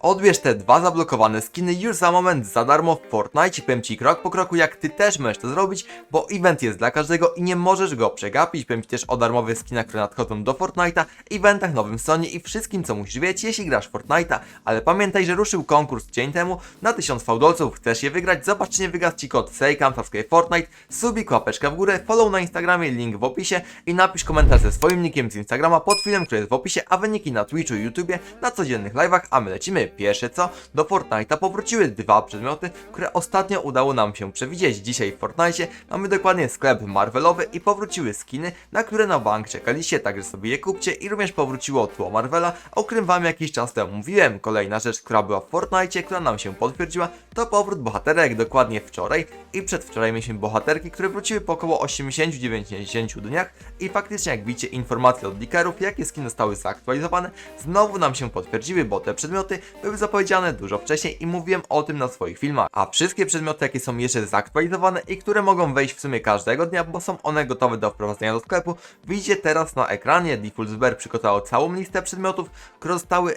Odbierz te dwa zablokowane skiny już za moment za darmo w Fortnite. Powiem Ci krok po kroku, jak Ty też możesz to zrobić, bo event jest dla każdego i nie możesz go przegapić. Powiem Ci też o darmowych skinach, które nadchodzą do Fortnite'a, eventach, nowym sonie i wszystkim, co musisz wiedzieć, jeśli grasz w Fortnite'a. Ale pamiętaj, że ruszył konkurs dzień temu na 1000 fałdolców. Chcesz je wygrać? Zobacz, nie wygasł Ci kod SEJKAM, subscribe Fortnite, subik, łapeczka w górę, follow na Instagramie, link w opisie i napisz komentarz ze swoim nickiem z Instagrama pod filmem, który jest w opisie, a wyniki na Twitchu i YouTubie na codziennych live'ach, a my lecimy. Pierwsze co, do Fortnite'a powróciły dwa przedmioty, które ostatnio udało nam się przewidzieć. Dzisiaj w Fortnite'cie mamy dokładnie sklep Marvelowy i powróciły skiny, na które na bank czekaliście, także sobie je kupcie i również powróciło tło Marvela, o którym wam jakiś czas temu mówiłem. Kolejna rzecz, która była w Fortnite'cie, która nam się potwierdziła, to powrót bohaterek dokładnie wczoraj i przedwczoraj mieliśmy bohaterki, które wróciły po około 80-90 dniach i faktycznie jak widzicie informacje od leakerów, jakie skiny zostały zaktualizowane, znowu nam się potwierdziły, bo te przedmioty były zapowiedziane dużo wcześniej i mówiłem o tym na swoich filmach. A wszystkie przedmioty, jakie są jeszcze zaktualizowane i które mogą wejść w sumie każdego dnia, bo są one gotowe do wprowadzenia do sklepu, widzicie teraz na ekranie. Defaultsberg przygotował całą listę przedmiotów, które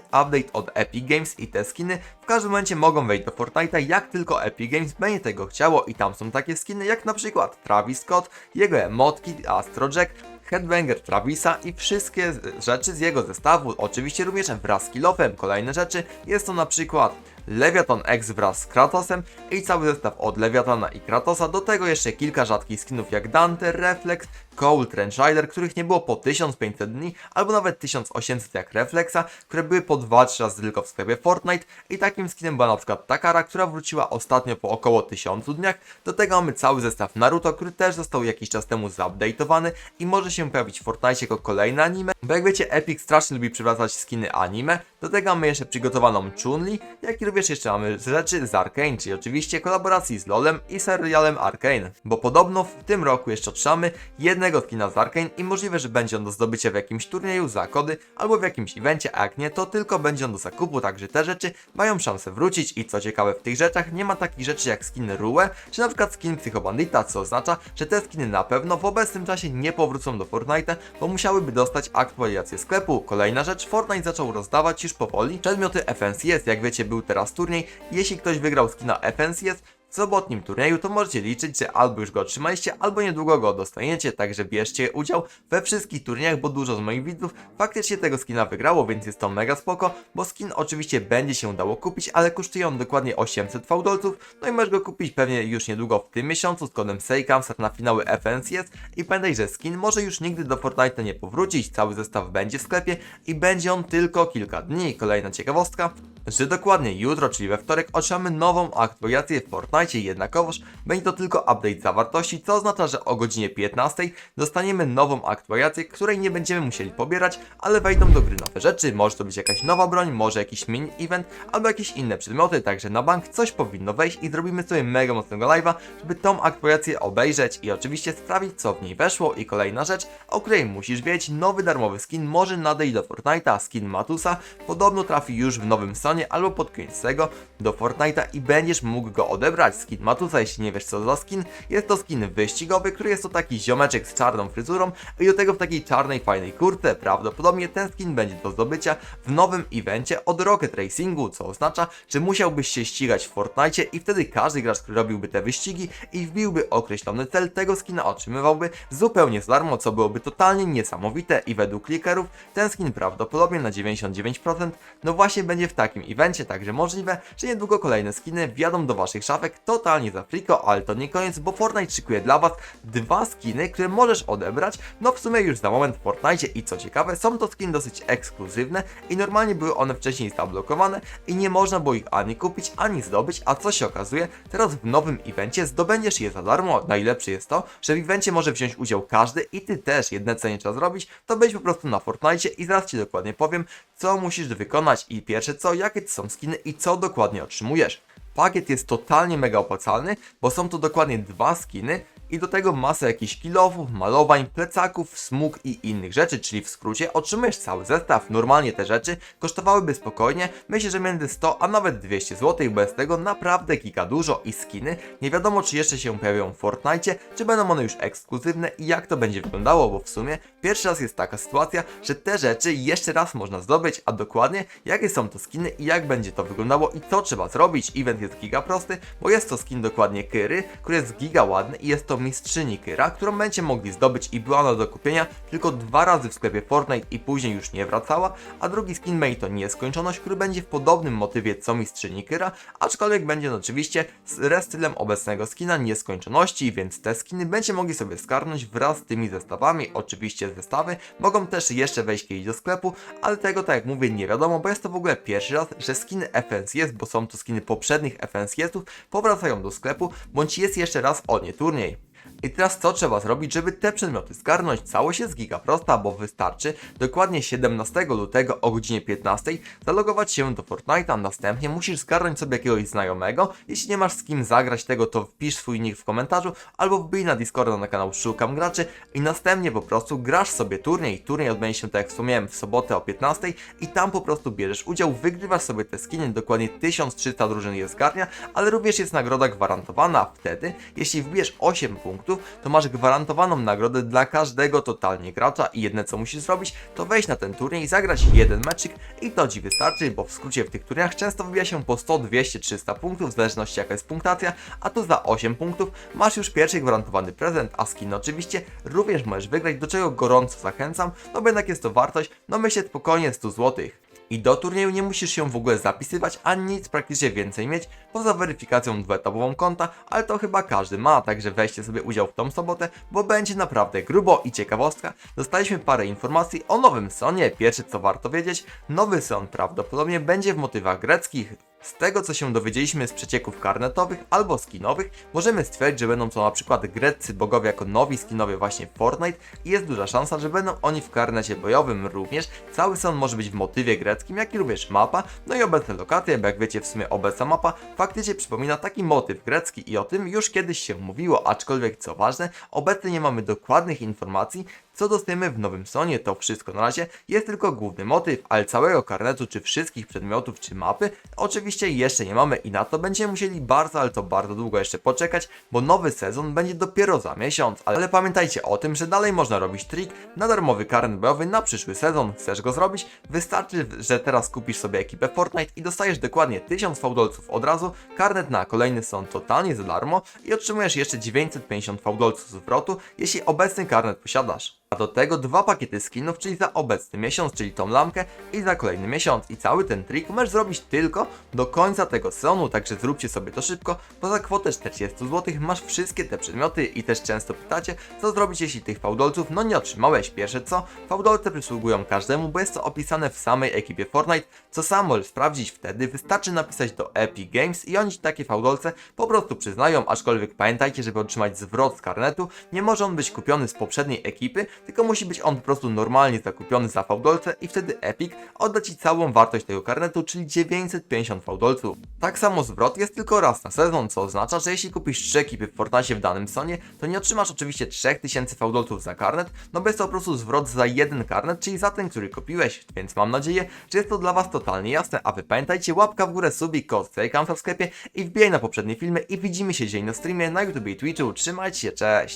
update od Epic Games i te skiny w każdym momencie mogą wejść do Fortnite'a, jak tylko Epic Games będzie tego chciało i tam są takie skiny jak na przykład Travis Scott, jego emotki, Astro Jack, Headbanger Travisa i wszystkie rzeczy z jego zestawu, oczywiście również wraz z Kilofem. Kolejne rzeczy jest to na przykład Leviathan X wraz z Kratosem i cały zestaw od Leviathana i Kratosa, do tego jeszcze kilka rzadkich skinów jak Dante, Reflex, Cole, Trench Rider, których nie było po 1500 dni, albo nawet 1800 jak Reflexa, które były po 2-3 razy tylko w sklepie Fortnite i takim skinem była na przykład Takara, która wróciła ostatnio po około 1000 dniach. Do tego mamy cały zestaw Naruto, który też został jakiś czas temu zupdate'owany i może się pojawić w Fortnite jako kolejne anime, bo jak wiecie Epic strasznie lubi przywracać skiny anime, do tego mamy jeszcze przygotowaną Chun-Li, jak i również jeszcze mamy rzeczy z Arkane, czyli oczywiście kolaboracji z LoLem i serialem Arkane, bo podobno w tym roku jeszcze otrzymamy jednego skina z Arkane i możliwe, że będzie on do zdobycia w jakimś turnieju za kody albo w jakimś evencie, a jak nie, to tylko będzie on do zakupu, także te rzeczy mają szansę wrócić. I co ciekawe w tych rzeczach nie ma takich rzeczy jak skin Rue, czy na przykład skin Psychobandita, co oznacza, że te skiny na pewno w obecnym czasie nie powrócą do Fortnite'a, bo musiałyby dostać aktualizację sklepu. Kolejna rzecz, Fortnite zaczął rozdawać już powoli przedmioty FNCS, jak wiecie był teraz turniej, jeśli ktoś wygrał skina FNCS, w sobotnim turnieju, to możecie liczyć, że albo już go otrzymaliście, albo niedługo go dostaniecie, także bierzcie udział we wszystkich turniejach, bo dużo z moich widzów faktycznie tego skina wygrało, więc jest to mega spoko, bo skin oczywiście będzie się dało kupić, ale kosztuje on dokładnie 800 fałdolców, no i możesz go kupić pewnie już niedługo w tym miesiącu z kodem SEJKAMSAT na finały FNCS i pamiętaj, że skin może już nigdy do Fortnite'a nie powrócić, cały zestaw będzie w sklepie i będzie on tylko kilka dni. Kolejna ciekawostka, że dokładnie jutro, czyli we wtorek, otrzymamy nową aktualizację w Fortnite, jednakowoż będzie to tylko update zawartości, co oznacza, że o godzinie 15 dostaniemy nową aktualizację, której nie będziemy musieli pobierać, ale wejdą do gry nowe rzeczy, może to być jakaś nowa broń, może jakiś mini event, albo jakieś inne przedmioty, także na bank coś powinno wejść i zrobimy sobie mega mocnego live'a, żeby tą aktualizację obejrzeć i oczywiście sprawdzić, co w niej weszło. I kolejna rzecz, o której musisz wiedzieć, nowy darmowy skin może nadejść do Fortnite'a, skin Matusa, podobno trafi już w nowym albo pod koniec tego do Fortnite'a i będziesz mógł go odebrać. Skin Matusa, jeśli nie wiesz co za skin, jest to skin wyścigowy, który jest to taki ziomeczek z czarną fryzurą i do tego w takiej czarnej fajnej kurce. Prawdopodobnie ten skin będzie do zdobycia w nowym evencie od Rocket Racingu, co oznacza, że musiałbyś się ścigać w Fortnite i wtedy każdy gracz, który robiłby te wyścigi i wbiłby określony cel, tego skina otrzymywałby zupełnie za darmo, co byłoby totalnie niesamowite i według klikerów ten skin prawdopodobnie na 99% no właśnie będzie w takim evencie, także możliwe, że niedługo kolejne skiny wjadą do waszych szafek totalnie za friko, ale to nie koniec, bo Fortnite szykuje dla was dwa skiny, które możesz odebrać, no w sumie już za moment w Fortnite i co ciekawe, są to skiny dosyć ekskluzywne i normalnie były one wcześniej zablokowane i nie można było ich ani kupić, ani zdobyć, a co się okazuje, teraz w nowym evencie zdobędziesz je za darmo. Najlepsze jest to, że w evencie może wziąć udział każdy i ty też. Jedne co nie trzeba zrobić, to być po prostu na Fortnite i zaraz ci dokładnie powiem, co musisz wykonać i pierwsze co, jakie to są skiny i co dokładnie otrzymujesz. Pakiet jest totalnie mega opłacalny, bo są to dokładnie dwa skiny i do tego masę jakichś kilofów, malowań, plecaków, smug i innych rzeczy, czyli w skrócie otrzymujesz cały zestaw. Normalnie te rzeczy kosztowałyby spokojnie, myślę, że między 100 a nawet 200 zł, jest tego naprawdę giga dużo i skiny. Nie wiadomo, czy jeszcze się pojawią w Fortnite, czy będą one już ekskluzywne i jak to będzie wyglądało, bo w sumie pierwszy raz jest taka sytuacja, że te rzeczy jeszcze raz można zdobyć, a dokładnie jakie są to skiny i jak będzie to wyglądało i co trzeba zrobić. Event jest giga prosty, bo jest to skin dokładnie Kyry, który jest giga ładny i jest to mistrzyni Kyra, którą będziecie mogli zdobyć i była ona do kupienia tylko dwa razy w sklepie Fortnite i później już nie wracała, a drugi skin May to nieskończoność, który będzie w podobnym motywie co mistrzyni Kyra, aczkolwiek będzie on oczywiście z restylem obecnego skina nieskończoności, więc te skiny będziecie mogli sobie skarnąć wraz z tymi zestawami. Oczywiście zestawy mogą też jeszcze wejść kiedyś do sklepu, ale tego tak jak mówię nie wiadomo, bo jest to w ogóle pierwszy raz, że skiny FNCS, bo są to skiny poprzednich FNCS-ów, powracają do sklepu, bądź jest jeszcze raz o nie turniej. I teraz co trzeba zrobić, żeby te przedmioty zgarnąć? Całość jest giga prosta, bo wystarczy dokładnie 17 lutego o godzinie 15 zalogować się do Fortnite'a, następnie musisz zgarnąć sobie jakiegoś znajomego. Jeśli nie masz z kim zagrać tego, to wpisz swój nick w komentarzu albo wbij na Discorda na kanał Szukam Graczy i następnie po prostu grasz sobie turniej. Turniej odbędzie się, tak jak wspomniałem, w sobotę o 15 i tam po prostu bierzesz udział, wygrywasz sobie te skiny, dokładnie 1300 drużyn je zgarnia, ale również jest nagroda gwarantowana. Wtedy, jeśli wbijesz 8 punktów, to masz gwarantowaną nagrodę dla każdego totalnie gracza i jedne co musisz zrobić, to wejść na ten turniej, zagrać jeden meczyk i to Ci wystarczy, bo w skrócie w tych turniejach często wybija się po 100, 200, 300 punktów, w zależności jaka jest punktacja, a tu za 8 punktów masz już pierwszy gwarantowany prezent, a skin oczywiście również możesz wygrać, do czego gorąco zachęcam, no bo jednak jest to wartość, no myślę spokojnie 100 złotych. I do turnieju nie musisz się w ogóle zapisywać, ani nic praktycznie więcej mieć, poza weryfikacją dwuetapową konta, ale to chyba każdy ma, także weźcie sobie udział w tą sobotę, bo będzie naprawdę grubo i ciekawostka. Dostaliśmy parę informacji o nowym Sonie, pierwsze co warto wiedzieć, nowy Son prawdopodobnie będzie w motywach greckich, z tego co się dowiedzieliśmy z przecieków karnetowych albo skinowych, możemy stwierdzić, że będą to na przykład greccy bogowie jako nowi skinowie właśnie w Fortnite i jest duża szansa, że będą oni w karnecie bojowym również. Cały son może być w motywie greckim, jak i również mapa, no i obecne lokacje, bo jak wiecie w sumie obecna mapa faktycznie przypomina taki motyw grecki i o tym już kiedyś się mówiło, aczkolwiek co ważne, obecnie nie mamy dokładnych informacji, co dostajemy w nowym sonie, to wszystko na razie jest tylko główny motyw, ale całego karnetu, czy wszystkich przedmiotów, czy mapy, oczywiście jeszcze nie mamy i na to będziemy musieli bardzo, ale to bardzo długo jeszcze poczekać, bo nowy sezon będzie dopiero za miesiąc. Ale pamiętajcie o tym, że dalej można robić trik na darmowy karnet bojowy na przyszły sezon. Chcesz go zrobić? Wystarczy, że teraz kupisz sobie ekipę Fortnite i dostajesz dokładnie 1000 fałdolców od razu, karnet na kolejny są totalnie za darmo i otrzymujesz jeszcze 950 fałdolców zwrotu, jeśli obecny karnet posiadasz. A do tego dwa pakiety skinów, czyli za obecny miesiąc, czyli tą lampkę i za kolejny miesiąc. I cały ten trik możesz zrobić tylko do końca tego sezonu, także zróbcie sobie to szybko, bo za kwotę 40 zł masz wszystkie te przedmioty i też często pytacie, co zrobić jeśli tych fałdolców no nie otrzymałeś. Pierwsze co, fałdolce przysługują każdemu, bo jest to opisane w samej ekipie Fortnite, co sam możesz sprawdzić wtedy, wystarczy napisać do Epic Games i oni takie fałdolce po prostu przyznają, aczkolwiek pamiętajcie, żeby otrzymać zwrot z karnetu, nie może on być kupiony z poprzedniej ekipy, tylko musi być on po prostu normalnie zakupiony za fałdolce i wtedy Epic odda Ci całą wartość tego karnetu, czyli 950 fałdolców. Tak samo zwrot jest tylko raz na sezon, co oznacza, że jeśli kupisz 3 ekipy w Fortnite w danym sonie, to nie otrzymasz oczywiście 3000 fałdolców za karnet, no bo jest to po prostu zwrot za jeden karnet, czyli za ten, który kupiłeś, więc mam nadzieję, że jest to dla Was totalnie jasne, a Wy pamiętajcie, łapka w górę, subik, kod, w sklepie i wbijaj na poprzednie filmy i widzimy się dzień na streamie na YouTube i Twitchu, trzymajcie się, cześć!